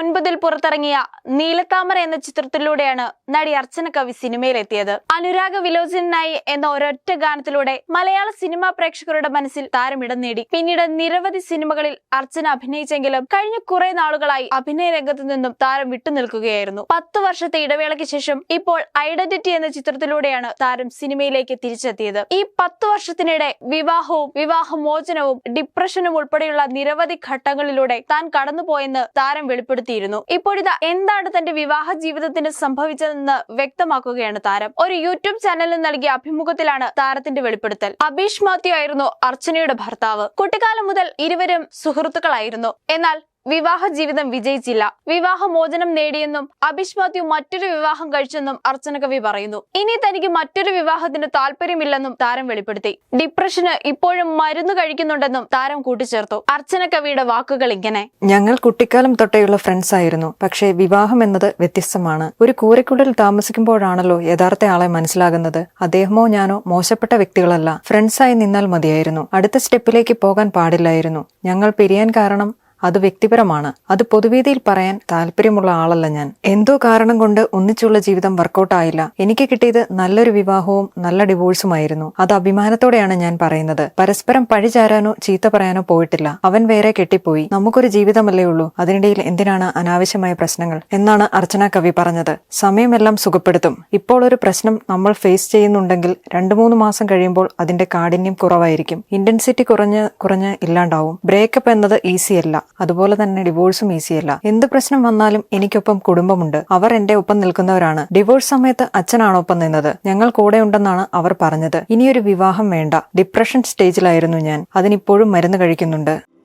ഇരുപത്തി ഒൻപതിൽ പുറത്തിറങ്ങിയ നീലത്താമര എന്ന ചിത്രത്തിലൂടെയാണ് നടി അർച്ചന കവി സിനിമയിലെത്തിയത്. അനുരാഗ വിലോചനായി എന്ന ഒരൊറ്റ ഗാനത്തിലൂടെ മലയാള സിനിമാ പ്രേക്ഷകരുടെ മനസ്സിൽ താരം ഇടം നേടി. പിന്നീട് നിരവധി സിനിമകളിൽ അർച്ചന അഭിനയിച്ചെങ്കിലും കഴിഞ്ഞ കുറെ നാളുകളായി അഭിനയ രംഗത്തു നിന്നും താരം വിട്ടുനിൽക്കുകയായിരുന്നു പത്ത് വർഷത്തെ ഇടവേളയ്ക്ക് ശേഷം ഇപ്പോൾ ഐഡന്റിറ്റി എന്ന ചിത്രത്തിലൂടെയാണ് താരം സിനിമയിലേക്ക് തിരിച്ചെത്തിയത്. ഈ പത്ത് വർഷത്തിനിടെ വിവാഹവും വിവാഹമോചനവും ഡിപ്രഷനും ഉൾപ്പെടെയുള്ള നിരവധി ഘട്ടങ്ങളിലൂടെ താൻ കടന്നുപോയെന്ന് താരം വെളിപ്പെടുത്തിയിരുന്നു. ഇപ്പോഴിതാ എന്താണ് തന്റെ വിവാഹ ജീവിതത്തിന് സംഭവിച്ചതെന്ന് വ്യക്തമാക്കുകയാണ് താരം. ഒരു യൂട്യൂബ് ചാനലിൽ നൽകിയ അഭിമുഖത്തിലാണ് താരത്തിന്റെ വെളിപ്പെടുത്തൽ. അബീഷ് മാത്യു ആയിരുന്നു അർച്ചനയുടെ ഭർത്താവ്. കുട്ടിക്കാലം മുതൽ ഇരുവരും സുഹൃത്തുക്കളായിരുന്നു. എന്നാൽ വിവാഹ ജീവിതം വിജയിച്ചില്ല. വിവാഹമോചനം നേടിയെന്നും അബിഷ് മാത്യു മറ്റൊരു വിവാഹം കഴിച്ചെന്നും അർച്ചന കവി പറയുന്നു. ഇനി തനിക്ക് മറ്റൊരു വിവാഹത്തിന് താല്പര്യമില്ലെന്നും താരം വെളിപ്പെടുത്തി. ഡിപ്രഷന് ഇപ്പോഴും മരുന്ന് കഴിക്കുന്നുണ്ടെന്നും താരം കൂട്ടിച്ചേർത്തു. അർച്ചന കവിയുടെ വാക്കുകൾ ഇങ്ങനെ. ഞങ്ങൾ കുട്ടിക്കാലം തൊട്ടേയുള്ള ഫ്രണ്ട്സ് ആയിരുന്നു. പക്ഷേ വിവാഹം എന്നത് വ്യത്യസ്തമാണ്. ഒരു കൂരക്കുള്ളിൽ താമസിക്കുമ്പോഴാണല്ലോ യഥാർത്ഥ ആളെ മനസ്സിലാകുന്നത്. അദ്ദേഹമോ ഞാനോ മോശപ്പെട്ട വ്യക്തികളല്ല. ഫ്രണ്ട്സായി നിന്നാൽ മതിയായിരുന്നു. അടുത്ത സ്റ്റെപ്പിലേക്ക് പോകാൻ പാടില്ലായിരുന്നു. ഞങ്ങൾ പിരിയാൻ കാരണം അത് വ്യക്തിപരമാണ്. അത് പൊതുവേദിയിൽ പറയാൻ താല്പര്യമുള്ള ആളല്ല ഞാൻ. എന്തോ കാരണം കൊണ്ട് ഒന്നിച്ചുള്ള ജീവിതം വർക്കൗട്ടായില്ല എനിക്ക് കിട്ടിയത് നല്ലൊരു വിവാഹവും നല്ല ഡിവോഴ്സുമായിരുന്നു അത് അഭിമാനത്തോടെയാണ് ഞാൻ പറയുന്നത്. പരസ്പരം പഴിചാരാനോ ചീത്ത പറയാനോ പോയിട്ടില്ല. അവൻ വേറെ കെട്ടിപ്പോയി. നമുക്കൊരു ജീവിതമല്ലേ ഉള്ളൂ. അതിനിടയിൽ എന്തിനാണ് അനാവശ്യമായ പ്രശ്നങ്ങൾ? എന്നാണ് അർച്ചന കവി പറഞ്ഞത്. സമയമെല്ലാം സുഖപ്പെടുത്തും. ഇപ്പോൾ ഒരു പ്രശ്നം നമ്മൾ ഫേസ് ചെയ്യുന്നുണ്ടെങ്കിൽ രണ്ടു മൂന്ന് മാസം കഴിയുമ്പോൾ അതിന്റെ കാഠിന്യം കുറവായിരിക്കും. ഇന്റൻസിറ്റി കുറഞ്ഞ് കുറഞ്ഞ് ഇല്ലാണ്ടാവും. ബ്രേക്കപ്പ് എന്നത് ഈസിയല്ല അതുപോലെ തന്നെ ഡിവോഴ്സും ഈസിയല്ല. എന്ത് പ്രശ്നം വന്നാലും എനിക്കൊപ്പം കുടുംബമുണ്ട്. അവർ എന്റെ ഒപ്പം നിൽക്കുന്നവരാണ്. ഡിവോഴ്സ് സമയത്ത് അച്ഛനാണ് ഒപ്പം നിന്നത്. ഞങ്ങൾ കൂടെ ഉണ്ടെന്നാണ് അവർ പറഞ്ഞത്. ഇനിയൊരു വിവാഹം വേണ്ട. ഡിപ്രഷൻ സ്റ്റേജിലായിരുന്നു ഞാൻ. അതിനിപ്പോഴും മരുന്ന് കഴിക്കുന്നുണ്ട്.